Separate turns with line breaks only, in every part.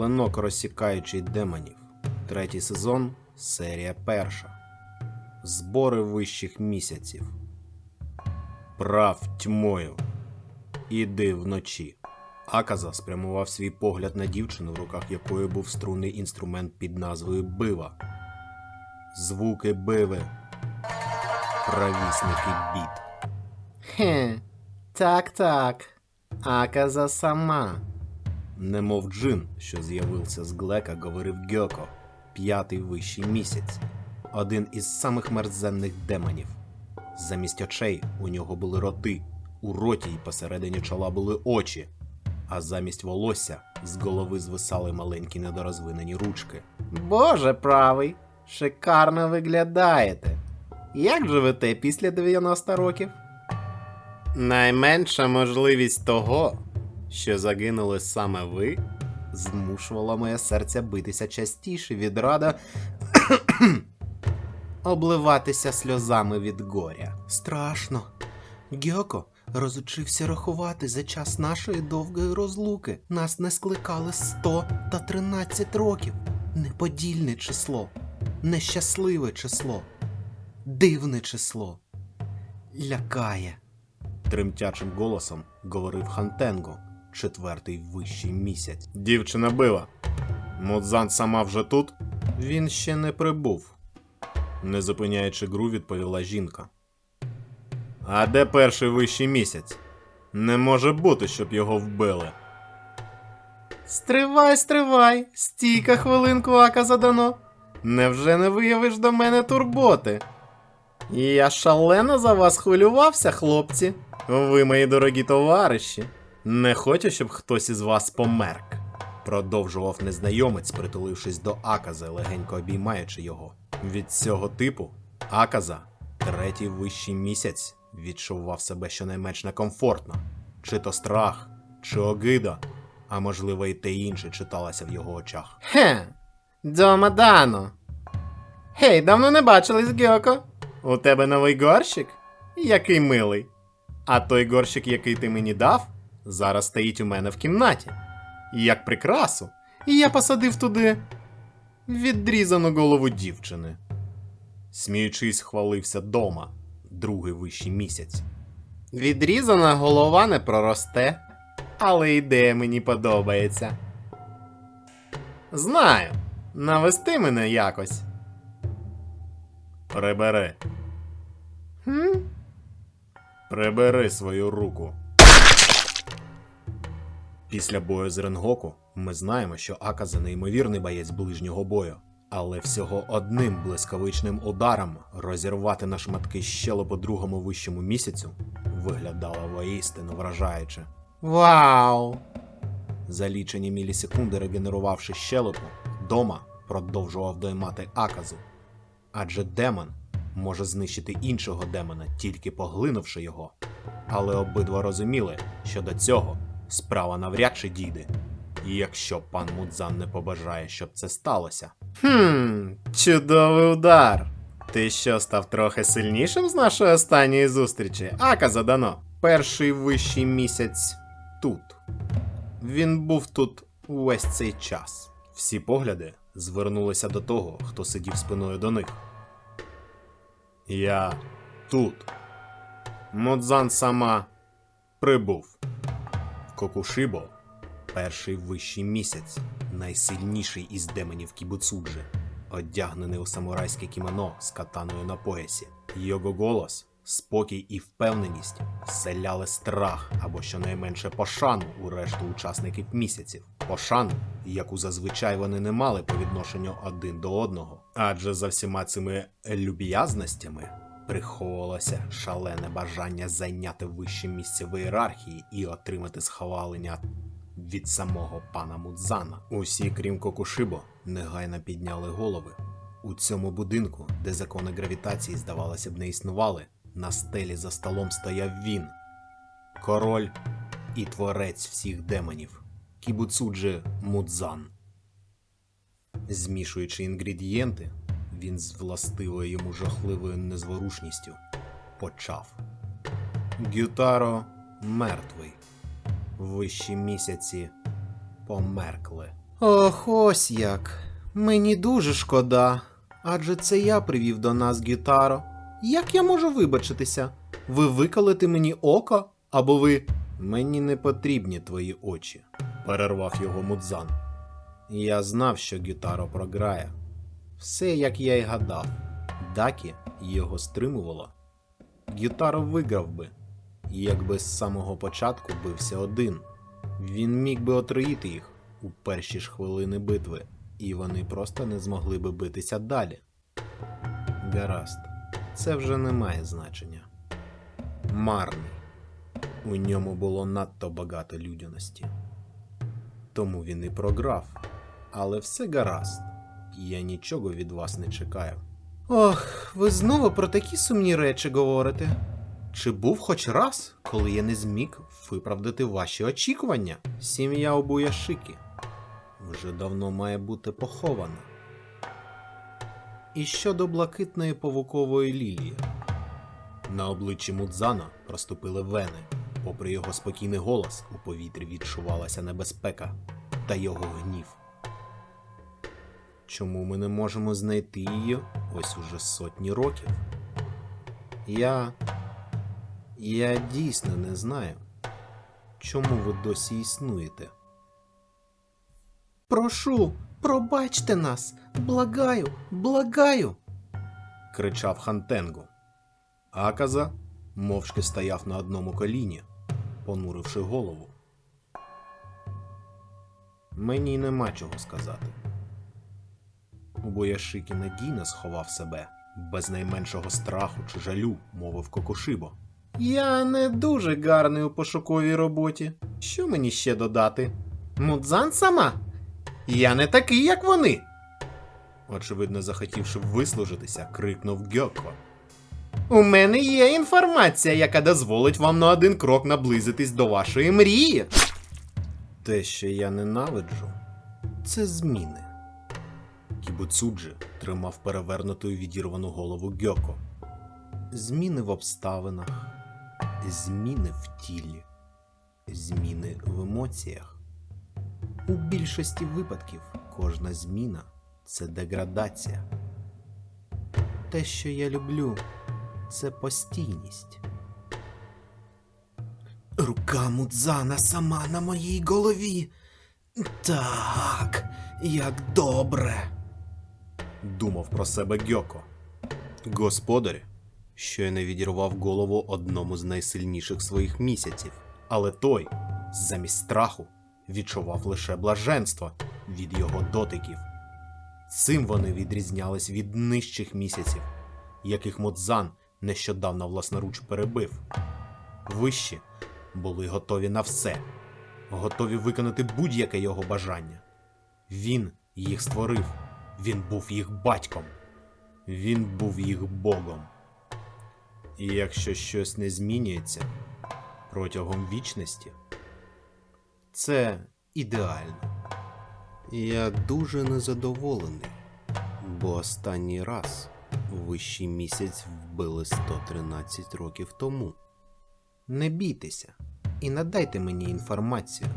Клинок розсікаючий демонів. Третій сезон, серія перша. Збори вищих місяців. Прав тьмою. Іди вночі. Аказа спрямував свій погляд на дівчину, в руках якої був струнний інструмент під назвою Бива. Звуки биви. Правісники біт. Хе, так, так. Аказа сама. Немов джин, що з'явився з глека, говорив Гьоко, п'ятий вищий місяць, один із самих мерзенних демонів. Замість очей у нього були роти, у роті й посередині чола були очі, а замість волосся з голови звисали маленькі недорозвинені ручки. Боже правий, шикарно виглядаєте. Як живете після 90 років? Найменша можливість того, що загинули саме ви, змушувала моє серце битися частіше від рада обливатися сльозами від горя. Страшно. Гьоко розучився рахувати за час нашої довгої розлуки. Нас не скликали 100 та 13 років. Неподільне число, нещасливе число, дивне число. Лякає. Тремтячим голосом говорив Хантенго, четвертий вищий місяць. Дівчина била. Мудзан сама вже тут? Він ще не прибув. Не зупиняючи гру, відповіла жінка. А де перший вищий місяць? Не може бути, щоб його вбили. Стривай, стривай, стійка хвилинку ака задано. Невже не виявиш до мене турботи? Я шалено за вас хвилювався, хлопці. Ви, мої дорогі товариші. Не хочу, щоб хтось із вас померк. Продовжував незнайомець, притулившись до Аказа, легенько обіймаючи його. Від цього типу Аказа, третій вищий місяць, відчував себе щонайменш некомфортно. Чи то страх, чи огида, а можливо і те інше читалося в його очах. Хе, Домадано. Гей, давно не бачились, Гьоко. У тебе новий горщик? Який милий. А той горщик, який ти мені дав, зараз стоїть у мене в кімнаті. Як прикрасу. І я посадив туди відрізану голову дівчини. Сміючись, хвалився дома, другий вищий місяць. Відрізана голова не проросте, але ідея мені подобається. Знаю, навести мене якось. Прибери. Хм? Прибери свою руку. Після бою з Ренгоку ми знаємо, що Аказа неймовірний боєць ближнього бою, але всього одним блискавичним ударом розірвати на шматки щелепу другому вищому місяцю виглядало воістину вражаюче. Вау! За лічені мілісекунди регенерувавши щелепу, дома продовжував доймати Аказу. Адже демон може знищити іншого демона, тільки поглинувши його. Але обидва розуміли, що до цього справа навряд чи дійде. І якщо пан Мудзан не побажає, щоб це сталося. Хм, чудовий удар. Ти що, став трохи сильнішим з нашої останньої зустрічі? Ака задано. Перший вищий місяць тут. Він був тут увесь цей час. Всі погляди звернулися до того, хто сидів спиною до них. Я тут. Модзан сама прибув. Кокушибо перший вищий місяць, найсильніший із демонів Кібуцуджи, одягнений у самурайське кімоно з катаною на поясі. Його голос, спокій і впевненість вселяли страх або щонайменше пошану у решту учасників місяців. Пошану, яку зазвичай вони не мали по відношенню один до одного. Адже за всіма цими люб'язностями приховувалося шалене бажання зайняти вище місце в ієрархії і отримати схвалення від самого пана Мудзана. Усі, крім Кокушибо, негайно підняли голови. У цьому будинку, де закони гравітації, здавалося б, не існували, на стелі за столом стояв він, король і творець всіх демонів Кібуцуджи Мудзан. Змішуючи інгредієнти, він з властивою йому жахливою незворушністю почав. Гютаро мертвий. Вищі місяці померкли. Ох, ось як. Мені дуже шкода. Адже це я привів до нас Гютаро. Як я можу вибачитися? Ви виколите мені око? Або ви. Мені не потрібні твої очі, перервав його Мудзан. Я знав, що Гютаро програє. Все, як я й гадав. Дакі його стримувало. Гютаро виграв би, якби з самого початку бився один. Він міг би отруїти їх у перші ж хвилини битви, і вони просто не змогли би битися далі. Гаразд, це вже не має значення. Марний. У ньому було надто багато людяності. Тому він і програв. Але все гаразд. Я нічого від вас не чекаю. Ох, ви знову про такі сумні речі говорите. Чи був хоч раз, коли я не зміг виправдати ваші очікування? Сім'я Обуяшики вже давно має бути похована. І щодо блакитної павукової лілії. На обличчі Мудзана проступили вени. Попри його спокійний голос, у повітрі відчувалася небезпека та його гнів. Чому ми не можемо знайти її ось уже сотні років? Я. Я дійсно не знаю, чому ви досі існуєте. Прошу, пробачте нас, благаю, благаю. кричав Хантенгу. Аказа мовчки стояв на одному коліні, понуривши голову. Мені нема чого сказати. Убояшики надійно сховав себе, без найменшого страху чи жалю, мовив Кокушибо. Я не дуже гарний у пошуковій роботі. Що мені ще додати? Мудзан сама? Я не такий, як вони. Очевидно, захотівши вислужитися, крикнув Гьоко. У мене є інформація, яка дозволить вам на один крок наблизитись до вашої мрії. Те, що я ненавиджу, це зміни. Кібуцуджи тримав перевернутою відірвану голову Гьоко. Зміни в обставинах, зміни в тілі, зміни в емоціях. У більшості випадків кожна зміна це деградація. Те, що я люблю, це постійність. Рука Мудзана сама на моїй голові. Так, як добре. Думав про себе Гьоко. Господарь, що й не відірвав голову одному з найсильніших своїх місяців, але той, замість страху, відчував лише блаженство від його дотиків. Цим вони відрізнялись від нижчих місяців, яких Модзан нещодавно власноруч перебив. Вищі були готові на все, готові виконати будь-яке його бажання. Він їх створив, він був їх батьком, він був їх богом. І якщо щось не змінюється протягом вічності, це ідеально. Я дуже незадоволений, бо останній раз вищий місяць вбили 113 років тому. Не бійтеся, і надайте мені інформацію.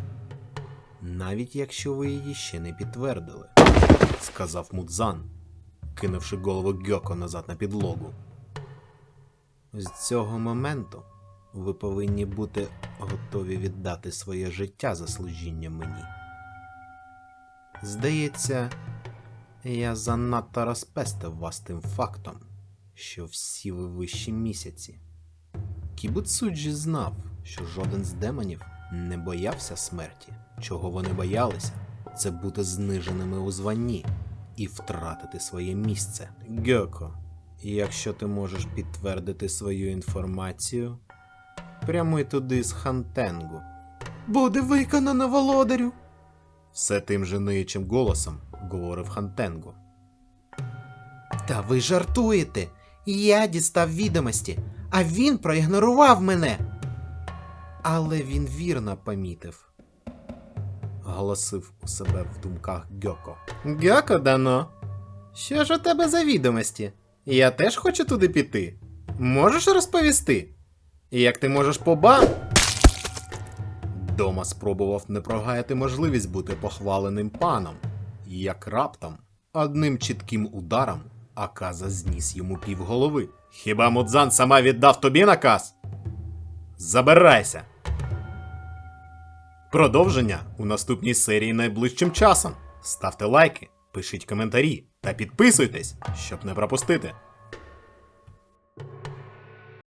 Навіть якщо ви її ще не підтвердили, сказав Мудзан, кинувши голову Гьоко назад на підлогу. З цього моменту ви повинні бути готові віддати своє життя за служіння мені. Здається, я занадто розпестив вас тим фактом, що всі ви вищі місяці. Кібуцуджі знав, що жоден з демонів не боявся смерті. Чого вони боялися, це бути зниженими у званні і втратити своє місце. Гьоко, якщо ти можеш підтвердити свою інформацію, прямуй туди з Хантенгу. Буде виконано, володарю. Все тим же ниючим голосом говорив Хантенгу. Та ви жартуєте. Я дістав відомості, а він проігнорував мене. Але він вірно помітив. Голосив у себе в думках Гьоко. Гьоко дано. Що ж у тебе за відомості? Я теж хочу туди піти. Можеш розповісти? І Як ти можеш поба. Дома спробував не прогаяти можливість бути похваленим паном, як раптом одним чітким ударом Аказа зніс йому півголови. Хіба Мудзан сама віддав тобі наказ? Забирайся. Продовження у наступній серії найближчим часом. Ставте лайки, пишіть коментарі та підписуйтесь, щоб не пропустити.